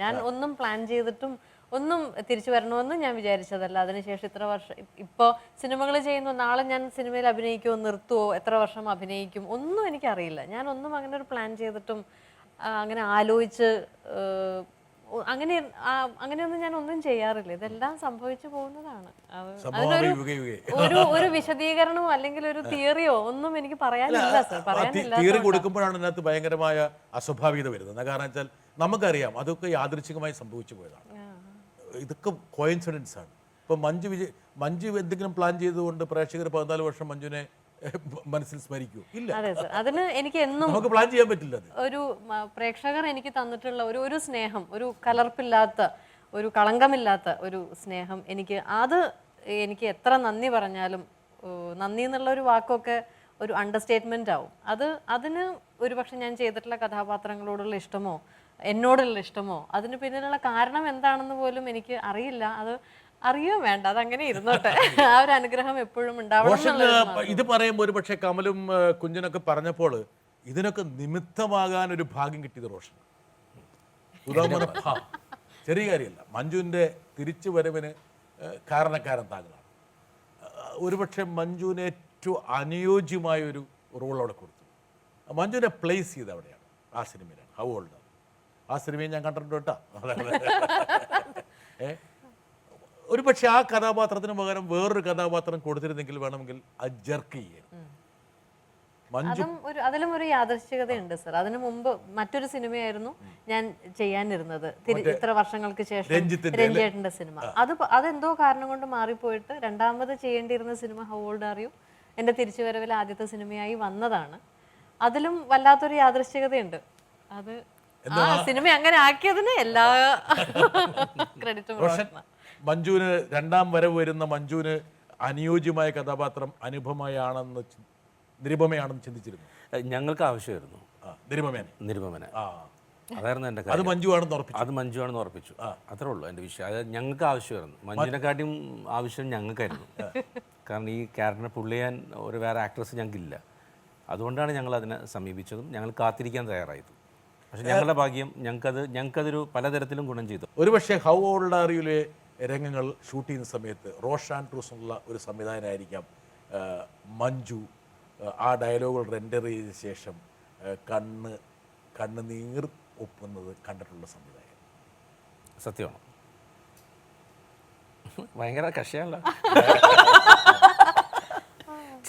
ഞാൻ ഒന്നും പ്ലാൻ ചെയ്തിട്ടും ഒന്നും തിരിച്ചു വരണമെന്ന് ഞാൻ വിചാരിച്ചതല്ല. അതിനുശേഷം ഇത്ര വർഷം ഇപ്പോൾ സിനിമകൾ ചെയ്യുന്നു നാളെ ഞാൻ സിനിമയിൽ അഭിനയിക്കുമോ നിർത്തുമോ എത്ര വർഷം അഭിനയിക്കും ഒന്നും എനിക്കറിയില്ല. ഞാൻ ഒന്നും അങ്ങനെ ഒരു പ്ലാൻ ചെയ്തിട്ടും അങ്ങനെ ആലോചിച്ച് അങ്ങനെ അങ്ങനെയൊന്നും ഞാൻ ഒന്നും ചെയ്യാറില്ല. ഇതെല്ലാം സംഭവിച്ചു പോകുന്നതാണ്. അതിനൊരു ഒരു ഒരു വിശദീകരണമോ അല്ലെങ്കിൽ ഒരു തിയറിയോ ഒന്നും എനിക്ക് പറയാനില്ല സർ. പറയാനില്ല തിയറി കൊടുക്കുമ്പോഴാണ് ഇതിനകത്ത് ഭയങ്കരമായ അസ്വാഭാവികത വരുന്നത്. കാരണം വെച്ചാൽ നമുക്കറിയാം അതൊക്കെ യാദൃച്ഛികമായി സംഭവിച്ചു പോയതാണ്. ഇതൊക്കെ കോയിൻസിഡൻസ് ആണ്. ഇപ്പൊ മഞ്ജു വിജയ് മഞ്ജു എന്തെങ്കിലും പ്ലാൻ ചെയ്തുകൊണ്ട് പ്രേക്ഷകർ പതിനാല് വർഷം മഞ്ജുവിനെ മനസ്സിൽ സ്മരിക്കൂ. ഇല്ല. അതെ സർ. അതിന് എനിക്ക് എന്നും നമുക്ക് പ്ലാൻ ചെയ്യാൻ പറ്റില്ല ഒരു പ്രേക്ഷകർ എനിക്ക് തന്നിട്ടുള്ള ഒരു ഒരു സ്നേഹം ഒരു കലർപ്പില്ലാത്ത ഒരു കളങ്കമില്ലാത്ത ഒരു സ്നേഹം എനിക്ക് അത് എനിക്ക് എത്ര നന്ദി പറഞ്ഞാലും നന്ദി എന്നുള്ള ഒരു വാക്കൊക്കെ ഒരു അണ്ടർസ്റ്റേറ്റ്മെന്റ് ആവും. അത് അതിന് ഒരുപക്ഷെ ഞാൻ ചെയ്തിട്ടുള്ള കഥാപാത്രങ്ങളോടുള്ള ഇഷ്ടമോ എന്നോടുള്ള ഇഷ്ടമോ അതിന് പിന്നിലുള്ള കാരണം എന്താണെന്ന് പോലും എനിക്ക് അറിയില്ല. അത് അറിയോ വേണ്ട അത് അങ്ങനെ ഇരുന്നോട്ടെ. ആ ഒരു അനുഗ്രഹം എപ്പോഴും ഉണ്ടാവണം ഇത് പറയുമ്പോൾ ഒരു പക്ഷേ കമലും കുഞ്ഞനൊക്കെ പറഞ്ഞപ്പോൾ ഇതിനൊക്കെ നിമിത്തമാകാൻ ഒരു ഭാഗ്യം കിട്ടിയത് റോഷൻ. ഉദാഹരണം ചെറിയ കാര്യമല്ല. മഞ്ജുവിന്റെ തിരിച്ചു വരവിന് കാരണക്കാരൻ താങ്കളാണ്. ഏഹ്, ഒരുപക്ഷെ മഞ്ജുവിന് ഏറ്റവും അനുയോജ്യമായ ഒരു റോൾ അവിടെ കൊടുത്തു. മഞ്ജുവിനെ പ്ലേസ് ചെയ്ത് അവിടെയാണ്. ആ സിനിമയിലാണ്. ഹൗ ഓൾഡ് ആ സിനിമയും ഞാൻ കണ്ടിട്ടുണ്ട് കേട്ടോ. ഏ? ഒരു പക്ഷെ ആ കഥാപാത്രത്തിന് പകരം വേറൊരു കഥാപാത്രം കൊടുത്തിരുന്നെങ്കിൽ വേണമെങ്കിൽ അത് ജർക്ക് ചെയ്യാൻ. അതും ഒരു അതിലും ഒരു യാദർശികതയുണ്ട് സർ. അതിനു മുമ്പ് മറ്റൊരു സിനിമയായിരുന്നു ഞാൻ ചെയ്യാനിരുന്നത്. തിരി- ഇത്ര വർഷങ്ങൾക്ക് ശേഷം രഞ്ജേട്ടന്റെ സിനിമ. അത് അതെന്തോ കാരണം കൊണ്ട് മാറിപ്പോയിട്ട് രണ്ടാമത് ചെയ്യേണ്ടിയിരുന്ന സിനിമ ഹൗ ഓൾഡ് അറിയൂ എന്റെ തിരിച്ചുവരവിൽ ആദ്യത്തെ സിനിമയായി വന്നതാണ്. അതിലും വല്ലാത്തൊരു യാദൃശ്ചികതയുണ്ട് അത് ആ സിനിമ അങ്ങനെ ആക്കിയതിന് എല്ലാ ക്രെഡിറ്റും മഞ്ജുവിന് രണ്ടാം വരവ് വരുന്ന മഞ്ജുവിന് അനുയോജ്യമായ കഥാപാത്രം അനുപമയാണെന്ന് നിരുപമയാണെന്ന് ചിന്തിച്ചിരുന്നു. ഞങ്ങൾക്ക് ആവശ്യമായിരുന്നു. നിരുപമേനെ. അതായിരുന്നു എന്റെ അത് കാര്യം. മഞ്ജു ആണെന്ന് ഉറപ്പിച്ചു. അത് മഞ്ജുവാണെന്ന് ഉറപ്പിച്ചു. അത്രേ ഉള്ളൂ എന്റെ വിഷയം. അതായത് ഞങ്ങൾക്ക് ആവശ്യമായിരുന്നു. മഞ്ജുവിനെക്കാട്ടിയും ആവശ്യം ഞങ്ങൾക്കായിരുന്നു. കാരണം ഈ ക്യാരക്ടറിനെ പുള്ളി ചെയ്യാൻ ഒരു വേറെ ആക്ട്രസ് ഞങ്ങൾക്കില്ല. അതുകൊണ്ടാണ് ഞങ്ങൾ അതിനെ സമീപിച്ചതും ഞങ്ങൾ കാത്തിരിക്കാൻ തയ്യാറായത്. പക്ഷെ ഞങ്ങളുടെ ഭാഗ്യം ഞങ്ങൾക്കത് ഞങ്ങൾക്കതൊരു പലതരത്തിലും ഗുണം ചെയ്തു. ഒരു പക്ഷേ ഹൗ ഓൾഡ് ആർ യുലെ രംഗങ്ങൾ ഷൂട്ട് ചെയ്യുന്ന സമയത്ത് റോഷാൻ ട്രൂസ് എന്നുള്ള ഒരു സംവിധാനമായിരിക്കാം ആ, മഞ്ജു. ആ, ഡയലോഗുകൾ റെൻഡർ ചെയ്ത ശേഷം കണ്ണ് കണ്ണ് കണ്ണുനീർ ഒപ്പുന്നത് കണ്ടിട്ടുള്ള സംവിധായകൻ. സത്യമാണ്? ഭയങ്കര കഷിയാണല്ലോ.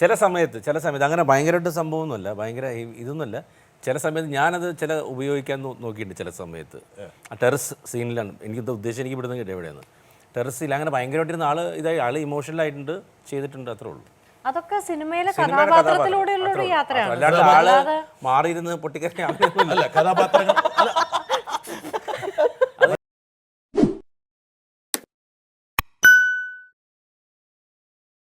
ചില സമയത്ത് ചില സമയത്ത് അങ്ങനെ ഭയങ്കരമായിട്ട് സംഭവമൊന്നുമല്ല ഭയങ്കര ഇതൊന്നുമല്ല. ചില സമയത്ത് ഞാനത് ചില ഉപയോഗിക്കാൻ നോക്കിയിട്ടുണ്ട് ചില സമയത്ത്. ആ ടെറസ് സീനിലാണ്. എനിക്ക് ഉദ്ദേശം എനിക്ക് ഇവിടുന്ന് കിട്ടിയ എവിടെയാണ് ടെറസിൽ അങ്ങനെ ഭയങ്കരമായിട്ടിരുന്ന ആൾ ഇതായി. ആൾ ഇമോഷണൽ ആയിട്ടുണ്ട് ചെയ്തിട്ടുണ്ട് അത്രേ ഉള്ളൂ. അതൊക്കെ സിനിമയിലെ കഥാപാത്രത്തിലൂടെയുള്ള ഒരു യാത്രയാണ്. അല്ലാതെ ആൾ മാറിയിരുന്ന് പൊട്ടിക്കറി അല്ല കഥാപാത്രങ്ങൾ അല്ല